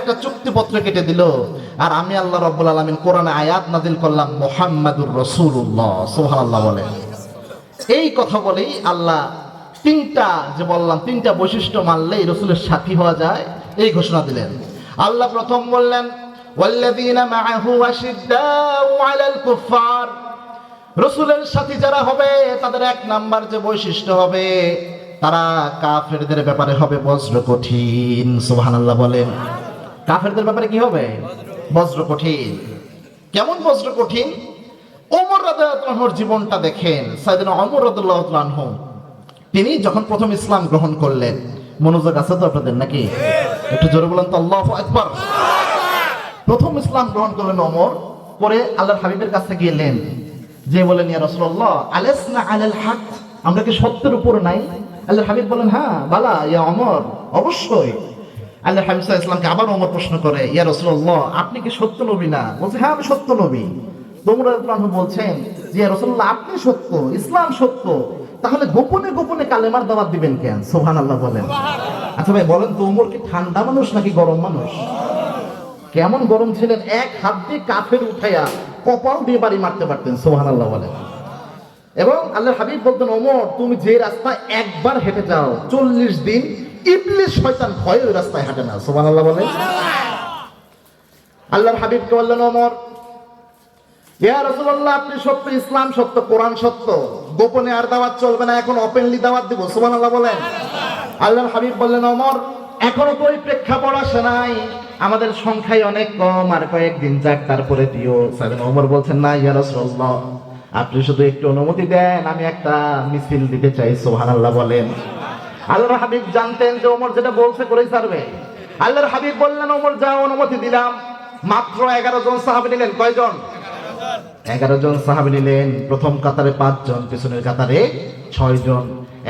একটা চুক্তিপত্র কেটে দিল। আর আমি আল্লাহ এই কথা বলেই আল্লাহ তিনটা, যে বললাম, তিনটা বৈশিষ্ট্য মানলেই রসুলের সাথী হওয়া যায়, এই ঘোষণা দিলেন। আল্লাহ প্রথম বললেন রসুলের সাথী যারা হবে, তাদের এক নাম্বার যে বৈশিষ্ট্য হবে তারা কাফেরদের ব্যাপারে হবে বজ্র কঠিন, সুবহানাল্লাহ বলেন। কাফেরদের ব্যাপারে কি হবে? বজ্র কঠিন। কেমন বজ্র কঠিন? ওমর রাদিয়াল্লাহুর জীবনটা দেখেন, সাইয়েদনা ওমর রাদিয়াল্লাহু তিনি যখন প্রথম ইসলাম গ্রহণ করলেন, মনোযোগ আছে তো আপনাদের নাকি? একটু জোরে বলেন তো, আল্লাহু আকবার। প্রথম ইসলাম গ্রহণ করলেন ওমর, পরে আল্লাহর হাবিবের কাছে গেলেন। যে বলেন, ইয়া রাসূলুল্লাহ, আলাসনা আলাল হক আমরা কি সত্যের উপর নাই? আল্লাহর হাবিব বলেন হ্যাঁ বালা, ইয়া ওমর, অবশ্যই। আল্লাহর হাবিব ওয়াসাল্লামকে আবার ওমর প্রশ্ন করে, ইয়া রাসূলুল্লাহ, আপনি কি সত্য নবী না? বলছে হ্যাঁ আমি সত্য নবী। তোমরা বলছেন যে রাসূলুল্লাহ, আপনি সত্য, ইসলাম সত্য। তাহলে গোপনে গোপনে কালেমার দাওয়াত দিবেন কেন? সুবহানাল্লাহ বলেন। আচ্ছা ভাই, বলেন তো, ওমর কি ঠান্ডা মানুষ নাকি গরম মানুষ? কেমন গরম ছিলেন, এক হাত দিয়ে কাফের উঠাইয়া কপাল দিয়ে বাড়ি মারতে পারতেন সোহান আল্লাহ বলেন। এবং আল্লাহ হাবিব বলতেন, ওমর, তুমি যে রাস্তায় একবার হেঁটে যাও, চল্লিশ দিন ইবলিশ শয়তান ওই রাস্তায় হাঁটে না। আল্লাহ বলেন। আল্লাহর বললেন, ওমর, ইয়া রাসূলুল্লাহ, আপনি সত্য, ইসলাম সত্য, কোরআন সত্য, গোপনে আর দাওয়াত চলবে না, এখন ওপেনলি দাওয়াত দিব। সুবহানাল্লাহ বলেন। আল্লাহর হাবিব বললেন, ওমর, এখনও তো ওই প্রেক্ষাপট আসে নাই, আমাদের সংখ্যায় অনেক কম, আর কয়েকদিন যাক, তারপরে দিও। বলছেন, না, ইয়া রাসূলুল্লাহ আপনি শুধু একটু অনুমতি দেন আমি একটা মিছিল দিতে চাই সোহান আল্লাহ বলেন। আল্লাহর হাবিব জানতেন যে ওমর যেটা বলছে করেই ছাড়বে। আল্লাহর হাবিব বললেন ওমর যা অনুমতি দিলাম। মাত্র এগারো জন সাহাবী নিলেন। কয়জন? এগারো জন সাহাবি নিলেন। প্রথম কাতারে পাঁচ জন পিছনের কাতারে ছয় জন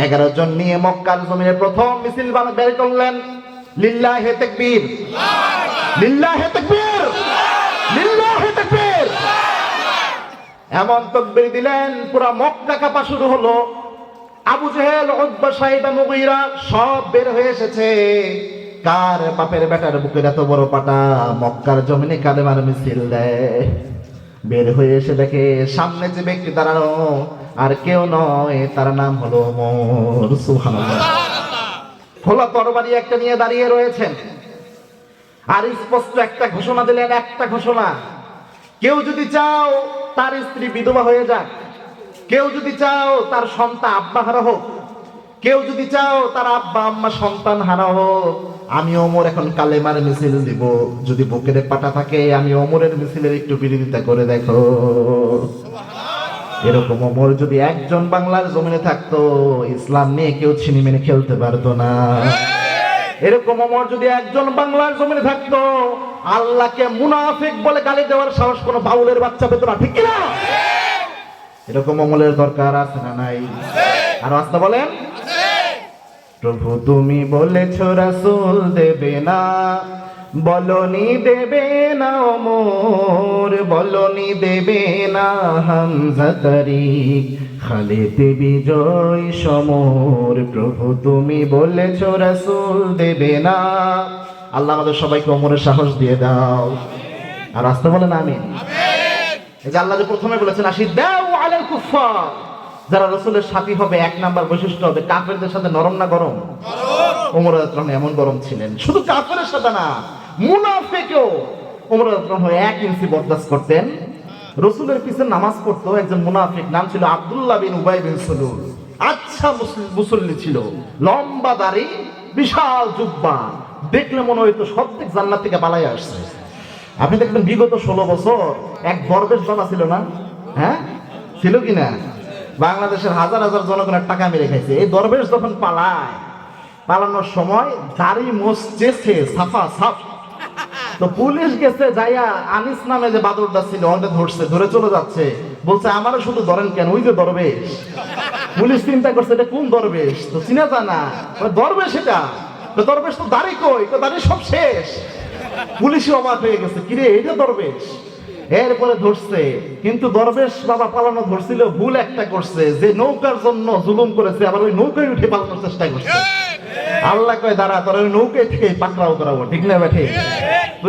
এগারো জন নিয়ে মক্কার জমিনে প্রথম মিছিল বের করলেন। লিল্লাহ তাকবীর। লিল্লাহ হে তাকবীর লিল্লাহ হে তাকবীর এমন তকবীর দিলেন, পুরা মক্কা কাপা শুরু হলো। আবু জেহেল, উতবা, সাইবা, মুগীরা সব বের হয়ে এসেছে। কার বাপের বেটার বুকের এত বড় পাটা? মক্কার জমিনে কালেমার মিছিল দেয়। বের হয়ে এসে দেখে সামনে যে ব্যক্তি দাঁড়ানো আর কেউ নয়, তার নাম হলো সুবহানাল্লাহ। খোলা তরবারি একটা নিয়ে দাঁড়িয়ে রয়েছেন। আর স্পষ্ট একটা ঘোষণা দিলেন, একটা ঘোষণা। কেউ যদি চাও তার স্ত্রী বিধবা হয়ে যাক, কেউ যদি চাও তার সন্তান আব্বা হারা হোক, কেউ যদি চাও তার আব্বা আম্মা সন্তান হারা হোক, আমি অমর এখন কালেমার মিছিল দিব। যদি বুকের পাটা থাকে, আমি অমরের মিছিলের একটু বিরোধিতা করে দেখো। এরকম অমর যদি একজন বাংলার জমিনে থাকতো, ইসলাম নিয়ে কেউ ছিনিমিনি খেলতে পারতো না। এরকম অমর যদি একজন বাংলার জমিনে থাকতো আল্লাহকে মুনাফিক বলে গালি দেওয়ার সাহস কোনো বাউলের বাচ্চা পেত না, ঠিক কিনা? এরকম অমলের দরকার আছে না নাই? আর আস্তে বলেন। প্রভু, তুমি বলেছ রাসুল দেবে না, বলনি দেবে না অমর বলনি দেবে না হামজা তারিক, খালিদ বিজয় সমর। প্রভু, তুমি বলেছ রাসুল দেবে না আল্লাহ আমাদের সবাইকে অমরের সাহস দিয়ে দাও। আর আসতে বলেন আমিন। এই যে আল্লাহ যে প্রথমে বলেছেন আসি দাও আলাল কুফার যারা রসুলের সাথী হবে, এক নাম্বার বৈশিষ্ট্য হবে, কাফেরদের সাথে নরম না গরম? ওমর আনহু এমন গরম ছিলেন। শুধু কাফেরের সাথে না, মুনাফিকেও ওমর রাদিয়াল্লাহু আনহু এক ইঞ্চি বরদাস্ত করতেন। রসুলের পিছনে নামাজ পড়তো, একজন মুনাফিক, নাম ছিল আব্দুল্লাহ বিন উবাই বিন সুলুল। আচ্ছা মুসল- মুসল্লি ছিল। লম্বা দাড়ি, বিশাল জুব্বা। দেখলে মনে হইতো থেকে জান্নাত থেকে পালাই আসছে। আপনি দেখবেন বিগত ষোলো বছর এক দরবেশ জমা ছিল না? হ্যাঁ? ছিল কি না? বাংলাদেশের হাজার হাজার জনগণের টাকা মেরে খাইছে। এই দরবেশ যখন পালায়, পালানোর সময় দাড়ি মোষ চেয়েছে সাফা সাফ। তো পুলিশ গেছে যাইয়া আনিস নামে যে বাদরটা ছিল ওকে ধরছে, ধরে চলে যাচ্ছে। বলছে আমারও শুধু ধরেন কেন? ওই যে দরবেশ। পুলিশ চিন্তা করছে, এটা কোন দরবেশ? তো চিনা জানা দরবেশ এটা। দরবেশ তো দাঁড়ি কই? তো দাড়ি সব শেষ। পুলিশই অবাক হয়ে গেছে। কিরে এটা দরবেশ? এরপরে ধরছে। কিন্তু দরবেশ বাবা পালানো ধরছিল ভুল একটা করছে। যে নৌকার জন্য জুলুম করেছে আবার ওই নৌকায় উঠে পালানোর চেষ্টা করছে। আল্লাহ কয় দাঁড়া তোর ওই নৌকায় থেকে পাকড়াও করাবো। ঠিক না বেঠে?